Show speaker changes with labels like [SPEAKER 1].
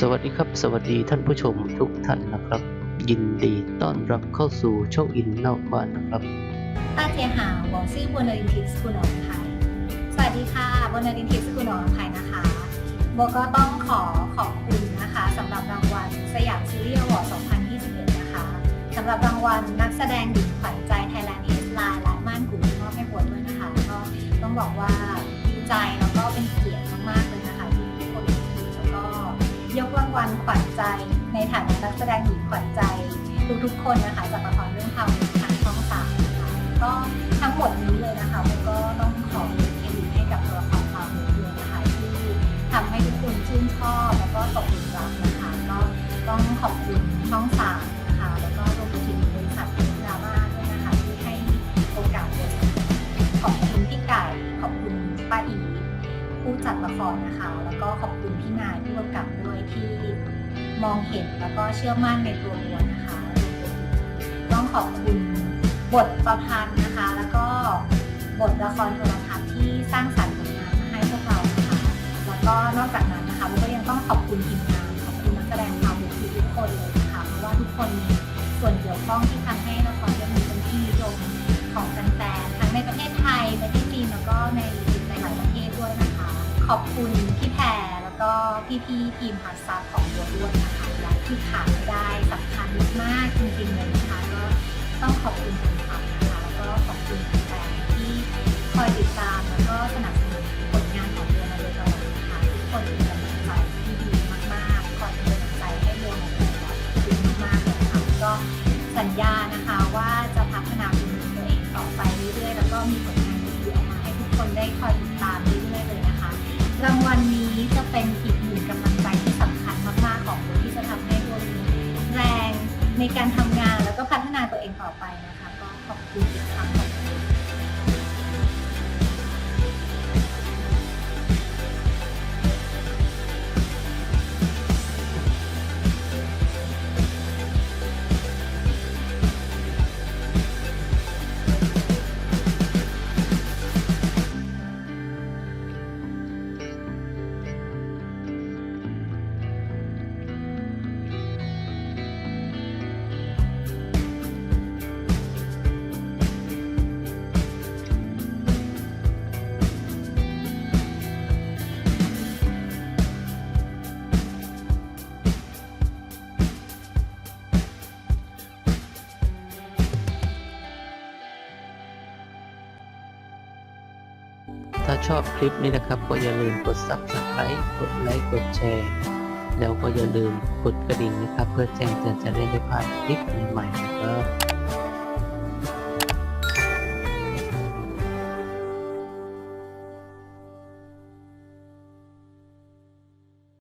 [SPEAKER 1] สวัสดีครับ สวัสดีท่านผู้ชมทุกท่านนะครับ ยินดีต้อนรับเข้าสู่ช่องอินนอกบ้านนะครับ
[SPEAKER 2] 大家好我是บนรินทิพย์สกุลหนองไผ่สวัสดีค่ะบนรินทิพย์สกุลหนองไผ่นะคะโบก็ต้องขอขอบคุณนะคะสำหรับรางวัลสยามซีรีส์อวอร์ด2021 นะคะสำหรับรางวัลนักแสดงหญิงขวัญใจ Thailand H Line และม่านกูมอบให้บวด้วยนะคะ ก็ต้องบอกว่า วัลขวัญใจ ในฐานะนักแสดงหญิงขวัญใจทุกๆคนนะคะจากละครเรื่องทำทางช่องสามนะคะก็ทั้งหมดนี้เลยนะคะผมก็ต้องขอเป็นเครดิตให้กับตัวละครความรู้ด้วยนะคะที่ทำให้ทุกคนชื่นชอบแล้วก็ตกหลุมรักนะคะก็ต้องขอบคุณช่องสามนะคะแล้วก็รวมถึงบริษัทดราม่าด้วยนะคะที่ให้โอกาสผมขอบคุณพี่ไก่ขอบคุณป้าอีผู้จัดละครนะคะ แล้วก็ขอบคุณพี่นายผู้กำกับ ที่มองเห็นแล้วก็เชื่อมั่นในตัวบัวนะคะ ต้องขอบคุณบทประพันธ์นะคะ แล้วก็บทละครโทรทัศน์ที่สร้างสรรค์ผลงานมาให้พวกเรานะคะแล้วก็นอกจากนั้นนะคะบุ๊กก็ยังต้องขอบคุณทีมงานขอบคุณนักแสดงความรู้ทุกคนเลยนะคะเพราะว่าทุกคนมีส่วนเกี่ยวข้องที่ทำให้ละครเรื่องนี้เป็นที่นิยมของแฟนๆทั้งในประเทศไทยประเทศจีนแล้วก็ในหลายประเทศด้วยนะคะ ขอบคุณ ก็พี่ๆทีมฮัสซับของบัวด้วยนะคะและที่ขาดไม่ได้สำคัญมากจริงๆเลยนะคะก็ต้องขอบคุณคุณพักนะคะแล้วก็ขอบคุณแฟนๆที่คอยติดตามแล้วก็สนับสนุนผลงานของบัวมาโดยตลอดนะคะทุกคนเป็นกำลังใจที่ดีมากๆคอยเป็นกำลังใจให้บัวมาตลอดขอบคุณมากๆเลยค่ะก็สัญญานะคะว่าจะพัฒนาฝีมือตัวเองต่อไปเรื่อยๆแล้วก็มีผลงานดีๆออกมาให้ทุกคนได้คอยติดตาม การทำงานแล้วก็พัฒนาตัวเองต่อไปนะคะ ก็ขอบคุณอีกครั้ง
[SPEAKER 1] ถ้าชอบคลิปนี้นะครับ ก็อย่าลืมกด subscribe กดไลค์กดแชร์ แล้วก็อย่าลืมกดกระดิ่งนะครับ เพื่อแจ้งเตือนจะได้ไม่พลาดคลิปใหม่ๆนะครับ